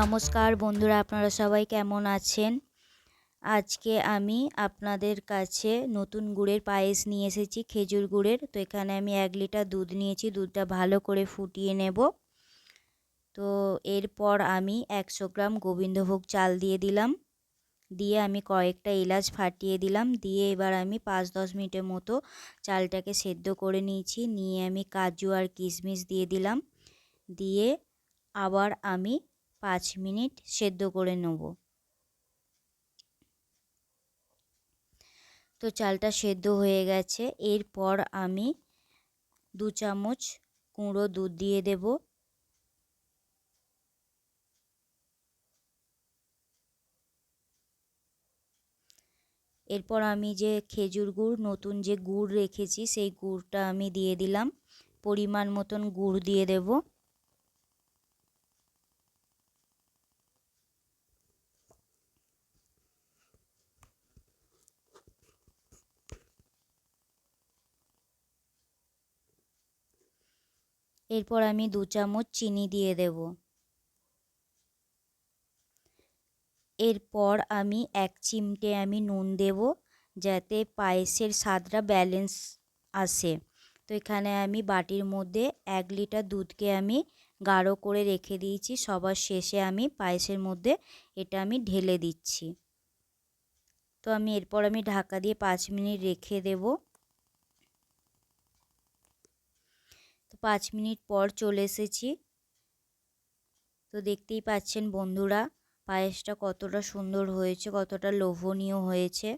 নমস্কার বন্ধুরা, আপনারা সবাই কেমন আছেন? আজকে আমি আপনাদের কাছে নতুন গুড়ের পায়েস নিয়ে এসেছি, খেজুর গুড়ের। তো এখানে আমি এক লিটার দুধ নিয়েছি, দুধটা ভালো করে ফুটিয়ে নেব। তো এরপর আমি একশো গ্রাম গোবিন্দভোগ চাল দিয়ে দিলাম। দিয়ে আমি কয়েকটা এলাচ ফাটিয়ে দিলাম। দিয়ে এবার আমি পাঁচ দশ মিনিটের মতো চালটাকে সেদ্ধ করে নিয়েছি। নিয়ে আমি কাজু আর কিশমিশ দিয়ে দিলাম। দিয়ে আবার আমি পাঁচ মিনিট সেদ্ধ করে নেব। তো চালটা সেদ্ধ হয়ে গেছে। এরপর আমি দু চামচ কুঁড়ো দুধ দিয়ে দেব। এরপর আমি যে খেজুর গুড়, নতুন যে গুড় রেখেছি, সেই গুড়টা আমি দিয়ে দিলাম। পরিমাণ মতন গুড় দিয়ে দেবো। এরপর আমি দু চামচ চিনি দিয়ে দেব। এরপর আমি এক চিমটে আমি নুন দেব যাতে পায়েসের স্বাদটা ব্যালেন্স আসে। তো এখানে আমি বাটির মধ্যে এক লিটার দুধকে আমি গাঢ় করে রেখে দিয়েছি। সবার শেষে আমি পায়েসের মধ্যে এটা আমি ঢেলে দিচ্ছি। তো আমি এরপর আমি ঢাকা দিয়ে পাঁচ মিনিট রেখে দেবো। পাঁচ মিনিট পর চলে এসেছি। তো দেখতেই পাচ্ছেন বন্ধুরা, পায়েসটা কতটা সুন্দর হয়েছে, কতটা লোভনীয় হয়েছে।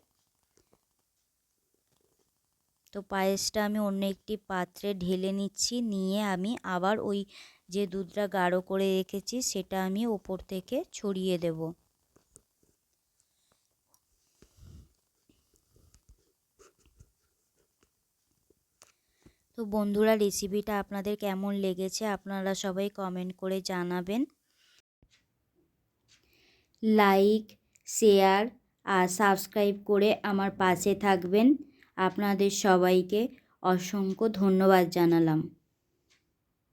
তো পায়েসটা আমি অন্য একটি পাত্রে ঢেলে নিচ্ছি, নিয়ে আমি আবার ওই যে দুধটা গাঢ় করে রেখেছি, সেটা আমি ওপর থেকে ছড়িয়ে দেবো। তো বন্ধুরা রেসিপিটা আপনাদের কেমন লেগেছে আপনারা সবাই কমেন্ট করে জানাবেন। লাইক শেয়ার আর সাবস্ক্রাইব করে আমার পাশে থাকবেন। আপনাদের সবাইকে অসংখ্য ধন্যবাদ জানালাম।